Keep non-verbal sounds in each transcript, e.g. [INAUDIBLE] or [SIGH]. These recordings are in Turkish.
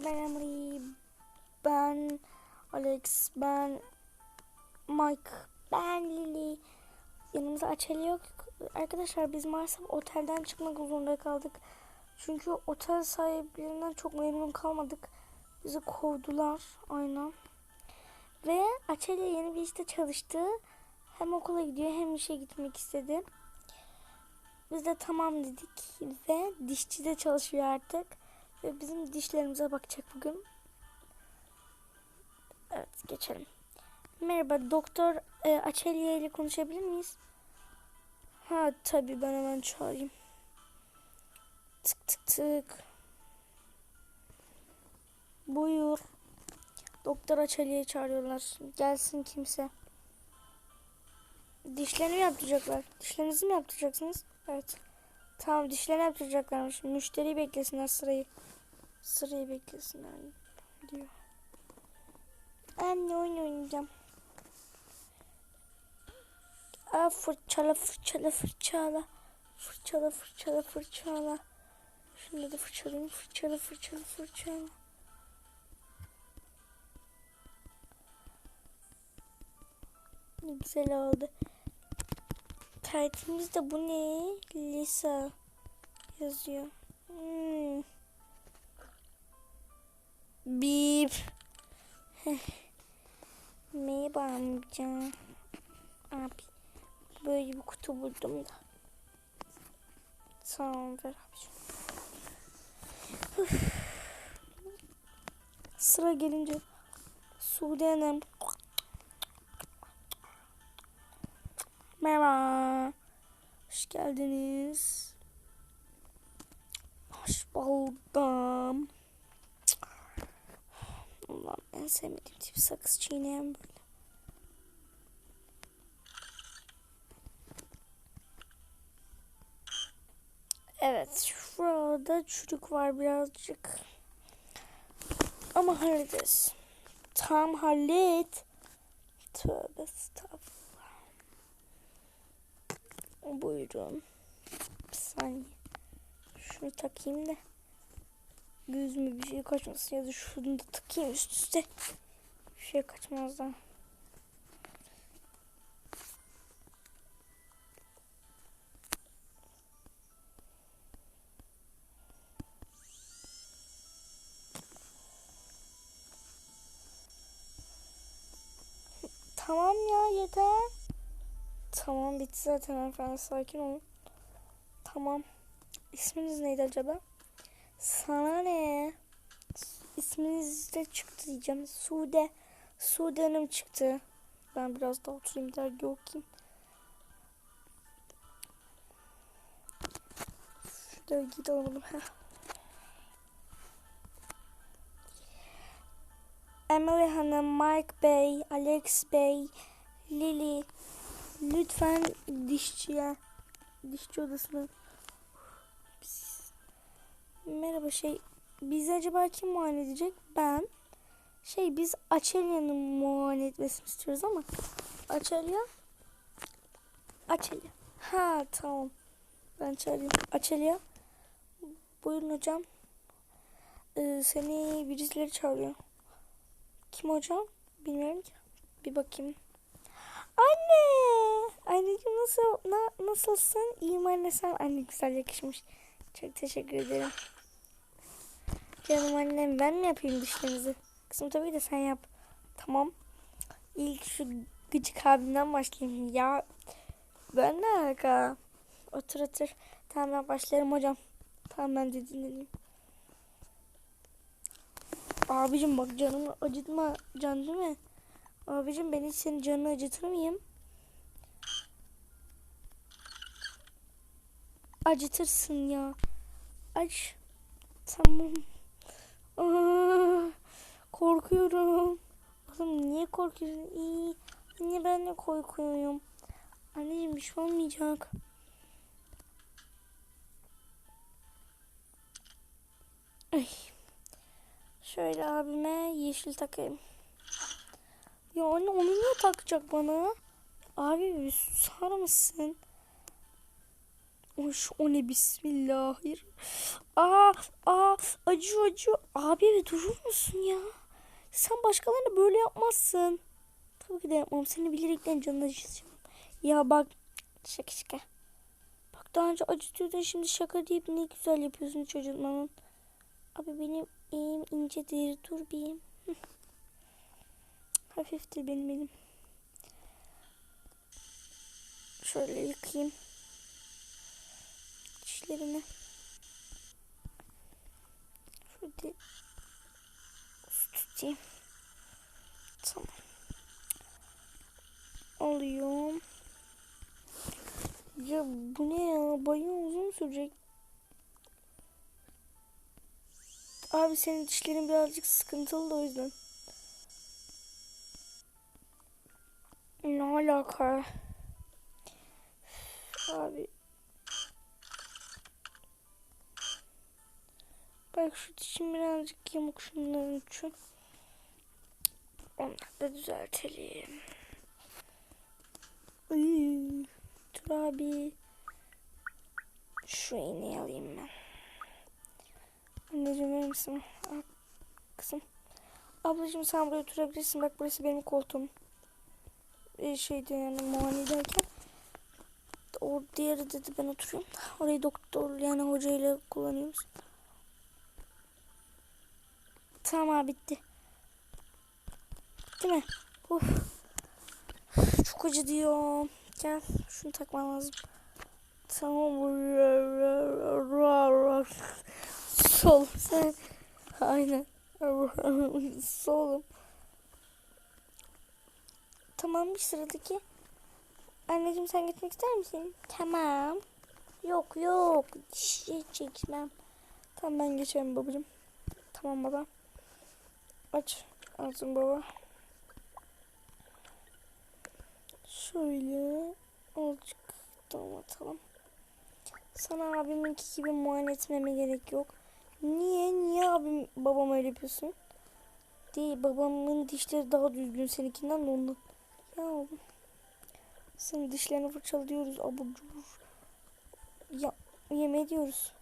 Ben Emily, ben Alex, ben Mike, ben Lily. Yanımızda Açeli yok. Arkadaşlar biz maalesef otelden çıkmak zorunda kaldık. Çünkü otel sahiplerinden çok memnun kalmadık. Bizi kovdular aynen. Ve Açeli yeni bir işte çalıştı. Hem okula gidiyor hem işe gitmek istedi. Biz de tamam dedik ve dişçide çalışıyor artık. Ve bizim dişlerimize bakacak bugün. Evet geçelim. Merhaba doktor e, Açelya ile konuşabilir miyiz? Ha tabii ben hemen çağırayım. Tık tık tık. Buyur. Doktor Açelya'yı çağırıyorlar. Gelsin kimse. Dişlerini yaptıracaklar? Dişlerinizi mi yaptıracaksınız? Evet. Tamam dişlerini yaptıracaklarmış. Müşteriyi beklesinler sırayı. Sırayı beklesinler diyor. Anne oyun oynayacağım. Aa fırçala fırçala fırçala. Fırçala fırçala fırçala. Şunu da fırçalayayım. Fırçala fırçala fırçala. Ne güzel oldu. Taytımızda bu ne? Lisa yazıyor. Hmm. Bip. [LAUGHS] Merhaba amca. Abi. Böyle bir kutu buldum da. Tamam ver abiciğim. Üf. Sıra gelince Sude Hanım. Merhaba. Hoş geldiniz. Hoş buldum. Ulan en sevmediğim tip sakız çiğneyen böyle. Evet şurada çürük var birazcık. Ama hallederiz. Tam hallet. Tövbe estağfurullah. Buyurun. Bir saniye. Şunu takayım da. Gözüme bir şey kaçmasın ya da şunu da takayım üst üste. Bir şey kaçmaz da. Tamam ya yeter. Tamam bitti zaten hanımefendi sakin olun. Tamam. İsminiz neydi acaba? Sana ne? İsminiz de çıktı diyeceğim. Sude. Sude Hanım çıktı. Ben biraz daha oturayım dergi okuyayım. Şu dergiyi de alalım. Heh. Emily Hanım, Mike Bey, Alex Bey, Lily. Lütfen dişçiye, dişçi odasına. Merhaba şey, biz acaba kim muayene edecek? Ben. Şey biz Açelya'nın muayene etmesini istiyoruz ama Açelya Açelya. Ha tamam. Ben çağırayım. Açelya. Buyurun hocam. Ee, seni birisileri çağırıyor. Kim hocam? Bilmiyorum ki. Bir bakayım. Anne! Anneciğim nasıl, na, nasılsın? İyiyim anne sen. Anne güzel yakışmış. Çok teşekkür ederim. Canım annem ben mi yapayım dişlerinizi? Kızım tabii de sen yap. Tamam. İlk şu gıcık abimden başlayayım. Ya ben ne alaka? Otur otur. Tamam ben başlarım hocam. Tamam ben de dinleneyim. Abicim bak canımı acıtma. Can değil mi? Abicim ben hiç senin canını acıtır mıyım? Acıtırsın ya. Aç. Tamam. Korkuyorum. Oğlum niye korkuyorsun? İyi. Niye ben de korkuyorum? Anneciğim bir şey olmayacak. Ay. Şöyle abime yeşil takayım. Ya anne onu niye takacak bana? Abi bir susar mısın? Hoş o ne bismillah. Aa, aa acıyor acıyor. Abi bir durur musun ya? Sen başkalarına böyle yapmazsın. Tabii ki de yapmam. Seni bilerekten canını acıtacağım. Ya bak şaka şaka. Bak daha önce acıtıyordun şimdi şaka deyip ne güzel yapıyorsun çocuğun Abi benim elim incedir. Dur bir. Hafiftir benim elim. Şöyle yıkayayım. Dişlerini. Şöyle su tutayım. Tamam. Alıyorum. Ya bu ne ya? Bayağı uzun sürecek. Abi senin dişlerin birazcık sıkıntılı da o yüzden. Ne alaka? Abi. Bak şu dişim birazcık yamuk şunların için. Onları da düzeltelim. Iy, dur abi. Şu iğneyi alayım ben. Anneciğim verir misin? Al kızım. Ablacığım sen buraya oturabilirsin. Bak burası benim koltuğum. Ee, şeyde yani muayenedeyken. O diğeri dedi ben oturuyorum. Orayı doktor yani hocayla kullanıyoruz. Tamam abi bitti. Değil mi? Uf. Çok acı diyor. Gel şunu takman lazım. Tamam. Sol sen. Aynen. Solum. Tamam bir sıradaki. Anneciğim sen gitmek ister misin? Tamam. Yok yok. Şey çekmem. Tamam ben geçerim babacığım. Tamam baba. Aç. Ağzını baba. Şöyle. Azıcık atalım. Sana abiminki gibi muayene etmeme gerek yok. Niye? Niye abim babam öyle yapıyorsun? Değil babamın dişleri daha düzgün seninkinden de ondan. Ya. Senin dişlerini fırçalıyoruz abur cubur. Ya yeme ediyoruz.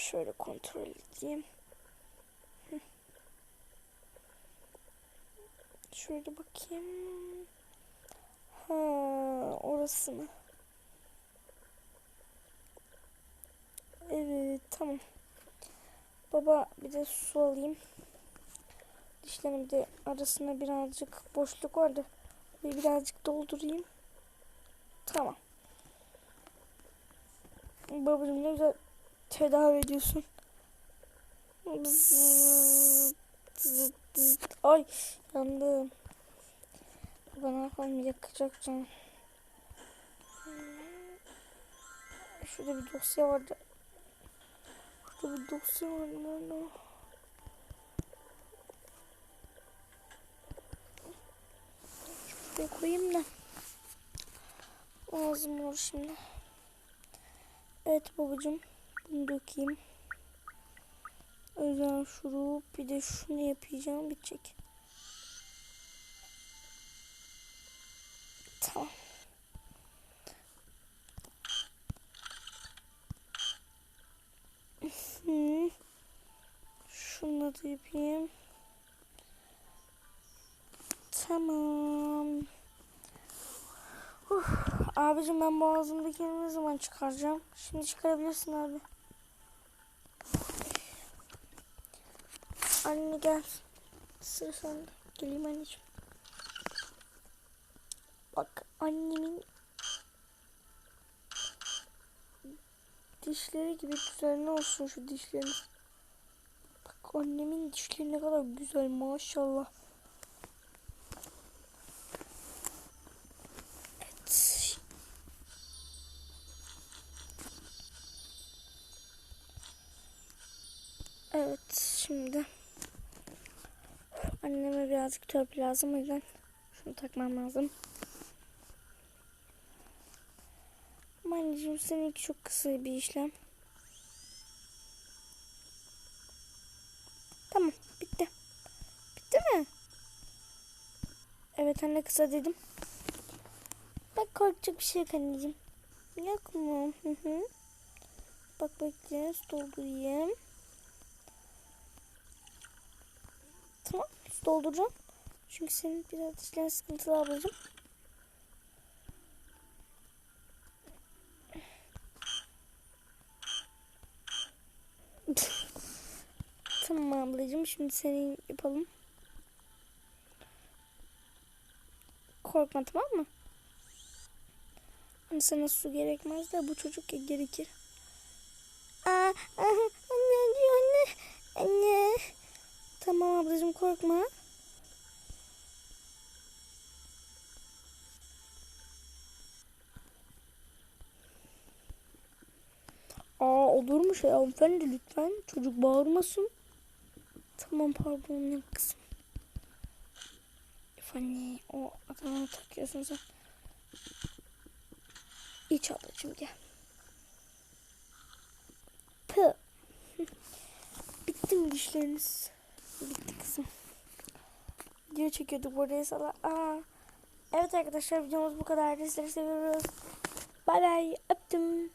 Şöyle kontrol edeyim. Şöyle bakayım. Ha, orası mı? Evet, tamam. Baba bir de su alayım. Dişlerim bir arasında birazcık boşluk vardı. Ve birazcık doldurayım. Tamam. Babacığım ne güzel tedavi ediyorsun. Bzzz, bzzz, bzzz. Ay yandım. Baba ne yapalım yakacak canım. Şurada bir dosya vardı. Şurada bir dosya vardı. Nerede o? Şuraya koyayım da. Ağzım var şimdi. Evet babacığım. Bunu dökeyim. Özel şurup bir de şunu yapacağım bitecek. Tamam. Şunu da yapayım. Tamam. Uf. Abicim ben boğazımdakini ne zaman çıkaracağım? Şimdi çıkarabilirsin abi. Anne gel. Sıra sende. Geleyim anneciğim. Bak annemin dişleri gibi güzel ne olsun şu dişlerin. Bak annemin dişleri ne kadar güzel maşallah. Evet. Evet şimdi anneme birazcık törpü lazım o yüzden şunu takmam lazım. Anneciğim seninki çok kısa bir işlem. Tamam bitti. Bitti mi? Evet anne kısa dedim. Bak korkacak bir şey yok anneciğim. Yok mu? Hı hı. Bak bekle doldurayım. Tamam su dolduracağım. Çünkü senin biraz dişlerin sıkıntılı ablacığım. [LAUGHS] tamam ablacığım şimdi senin yapalım. Korkma tamam mı? Hani sana su gerekmez de bu çocuk gerekir. Aa, aha, anne diyor anne. Anne. Tamam ablacığım korkma. Aa olur mu şey hanımefendi lütfen çocuk bağırmasın. Tamam pardon ne kızım. Üf anne o adamı takıyorsun sen. İç ablacığım gel. Pı. [LAUGHS] Bitti mi dişleriniz? Bitti kızım. Video çekiyorduk buraya sala. Aa. Evet arkadaşlar videomuz bu kadar. Sizleri seviyoruz. Bay bay. Öptüm.